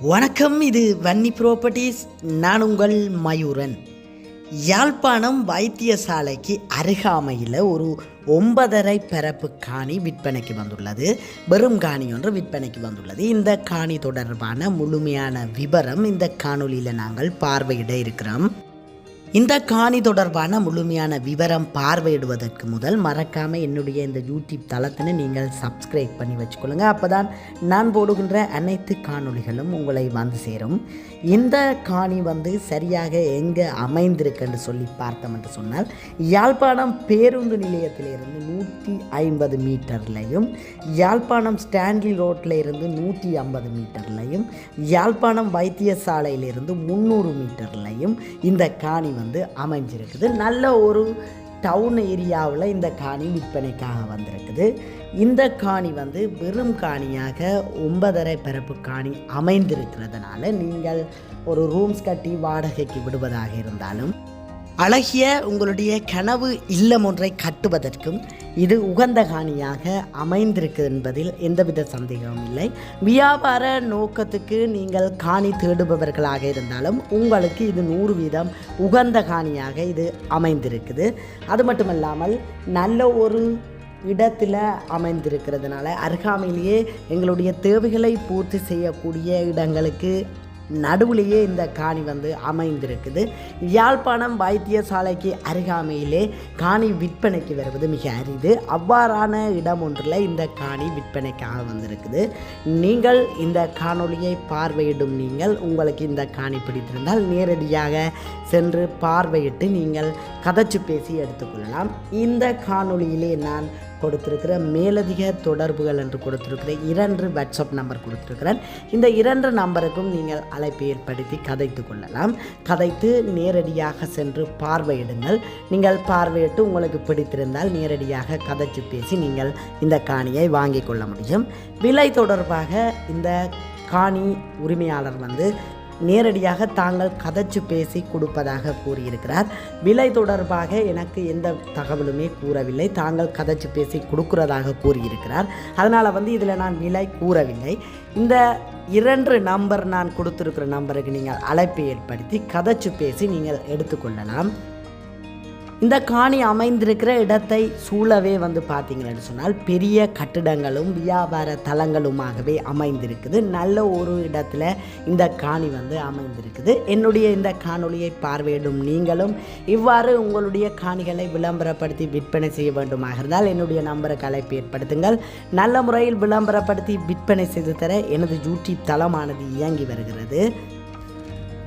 வணக்கம் இது வன்னி ப்ராப்பர்ட்டிஸ் நான் உங்கள் மயூரன். யாழ்ப்பாணம் வைத்தியசாலைக்கு அருகாமையில் ஒரு ஒன்பதரை பரப்பு காணி விற்பனைக்கு வந்துள்ளது. வெறும் காணி ஒன்று விற்பனைக்கு வந்துள்ளது. இந்த காணி தொடர்பான முழுமையான விவரம் இந்த காணொலியில் நாங்கள் பார்வையிட இருக்கிறோம். இந்த காணி தொடர்பான முழுமையான விவரம் பார்வையிடுவதற்கு முதல் மறக்காமல் என்னுடைய இந்த யூடியூப் தளத்தினை நீங்கள் சப்ஸ்கிரைப் பண்ணி வச்சுக்கொள்ளுங்க. அப்போ தான் நான் போடுகின்ற அனைத்து காணொளிகளும் உங்களை வந்து சேரும். இந்த காணி வந்து சரியாக எங்கே அமைந்திருக்குன்னு சொல்லி பார்த்தோம் என்று சொன்னால் யாழ்ப்பாணம் பேருந்து நிலையத்திலிருந்து நூற்றி ஐம்பது மீட்டர்லையும் யாழ்ப்பாணம் ஸ்டான்லி ரோட்டில் இருந்து நூற்றி ஐம்பது மீட்டர்லையும் யாழ்ப்பாணம் வைத்தியசாலையிலிருந்து முந்நூறு மீட்டர்லையும் இந்த காணி வந்து அமைஞ்சிருக்குது. நல்ல ஒரு டவுன் ஏரியாவில் இந்த காணி விற்பனைக்காக வந்திருக்குது. இந்த காணி வந்து வெறும் காணியாக ஒன்பதரை பரப்பு காணி அமைந்திருக்கிறதுனால நீங்கள் ஒரு ரூம்ஸ் கட்டி வாடகைக்கு விடுவதாக இருந்தாலும் அழகிய உங்களுடைய கனவு இல்லம் ஒன்றை கட்டுவதற்கும் இது உகந்த காணியாக அமைந்திருக்கு என்பதில் எந்தவித சந்தேகமும் இல்லை. வியாபார நோக்கத்துக்கு நீங்கள் காணி தேடுபவர்களாக இருந்தாலும் உங்களுக்கு இது நூறு வீதம் உகந்த காணியாக இது அமைந்திருக்குது. அது மட்டுமல்லாமல் நல்ல ஒரு இடத்தில் அமைந்திருக்கிறதுனால அருகாமையிலேயே எங்களுடைய தேவைகளை பூர்த்தி செய்யக்கூடிய இடங்களுக்கு நடுவுலேயே இந்த காணி வந்து அமைந்திருக்குது. யாழ்ப்பாணம் வைத்தியசாலைக்கு அருகாமையிலே காணி விற்பனைக்கு வருவது மிக அரிது. அவ்வாறான இடம் ஒன்றில் இந்த காணி விற்பனைக்காக வந்திருக்குது. நீங்கள் இந்த காணொளியை பார்வையிடும் நீங்கள் உங்களுக்கு இந்த காணி பிடித்திருந்தால் நேரடியாக சென்று பார்வையிட்டு நீங்கள் கதைச்சு பேசி எடுத்துக்கொள்ளலாம். இந்த காணொளியிலே நான் கொடுத்துருக்கிற மேலதிக தொடர்புகள் என்று கொடுத்துருக்கிற இரண்டு வாட்ஸ்அப் நம்பர் கொடுத்துருக்கிறேன். இந்த இரண்டு நம்பருக்கும் நீங்கள் அழைப்பு ஏற்படுத்தி கதைத்து கொள்ளலாம். கதைத்து நேரடியாக சென்று பார்வையிடுங்கள். நீங்கள் பார்வையிட்டு உங்களுக்கு பிடித்திருந்தால் நேரடியாக கதைச்சு பேசி நீங்கள் இந்த காணியை வாங்கிக் கொள்ள முடியும். விலை தொடர்பாக இந்த காணி உரிமையாளர் வந்து நேரடியாக தாங்கள் கதைச்சு பேசி கொடுப்பதாக கூறியிருக்கிறார். விலை தொடர்பாக எனக்கு எந்த தகவலுமே கூறவில்லை. தாங்கள் கதைச்சு பேசி கொடுக்கிறதாக கூறியிருக்கிறார். அதனால் வந்து இதில் நான் விலை கூறவில்லை. இந்த இரண்டு நம்பர் நான் கொடுத்துருக்கிற நம்பருக்கு நீங்கள் அழைப்பை ஏற்படுத்தி கதைச்சு பேசி நீங்கள் எடுத்துக்கொள்ளலாம். இந்த காணி அமைந்திருக்கிற இடத்தை சூழவே வந்து பார்த்தீங்கன்னு சொன்னால் பெரிய கட்டிடங்களும் வியாபார தலங்களுமாகவே அமைந்திருக்குது. நல்ல ஒரு இடத்துல இந்த காணி வந்து அமைந்திருக்குது. என்னுடைய இந்த காணொளியை பார்வையிடும் நீங்களும் இவ்வாறு உங்களுடைய காணிகளை விளம்பரப்படுத்தி விற்பனை செய்ய வேண்டுமாக இருந்தால் என்னுடைய நம்பருக்கு அழைப்பு ஏற்படுத்துங்கள். நல்ல முறையில் விளம்பரப்படுத்தி விற்பனை செய்து தர எனது யூடியூப் தளமானது இயங்கி வருகிறது.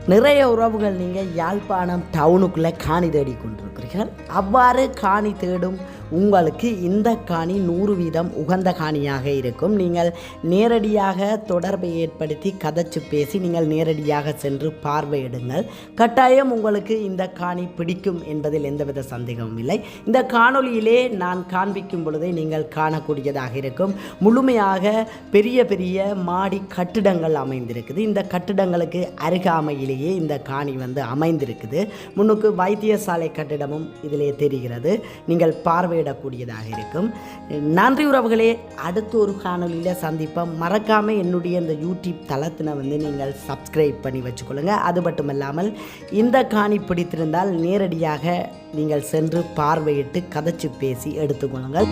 நிறைய உறவுகள் நீங்கள் யாழ்ப்பாணம் டவுனுக்குள்ளே காணி தேடி கொண்டிருக்கிறீர்கள் அவ்வாறு காணி தேடும் உங்களுக்கு இந்த காணி நூறு வீதம் உகந்த காணியாக இருக்கும். நீங்கள் நேரடியாக தொடர்பை ஏற்படுத்தி கதைச்சு பேசி நீங்கள் நேரடியாக சென்று பார்வையிடுங்கள் கட்டாயம் உங்களுக்கு இந்த காணி பிடிக்கும் என்பதில் எந்தவித சந்தேகமும் இல்லை. இந்த காணொளியிலே நான் காண்பிக்கும் பொழுதே நீங்கள் காணக்கூடியதாக இருக்கும். முழுமையாக பெரிய பெரிய மாடி கட்டிடங்கள் அமைந்திருக்குது. இந்த கட்டிடங்களுக்கு அருகாமையிலேயே இந்த காணி வந்து அமைந்திருக்குது. முன்னுக்கு வைத்தியசாலை கட்டிடமும் இதிலே தெரிகிறது. நீங்கள் பார்வையிடக்கூடியதாக இருக்கும். நன்றி உறவுகளே அடுத்த ஒரு காணொலியில் சந்திப்போம். மறக்காமல் என்னுடைய இந்த யூடியூப் தளத்தினை வந்து நீங்கள் சப்ஸ்கிரைப் பண்ணி வச்சுக்கொள்ளுங்க. அது மட்டுமல்லாமல் இந்த காணி பிடித்திருந்தால் நேரடியாக நீங்கள் சென்று பார்வையிட்டு கதைச்சு பேசி எடுத்துக்கொள்ளுங்கள்.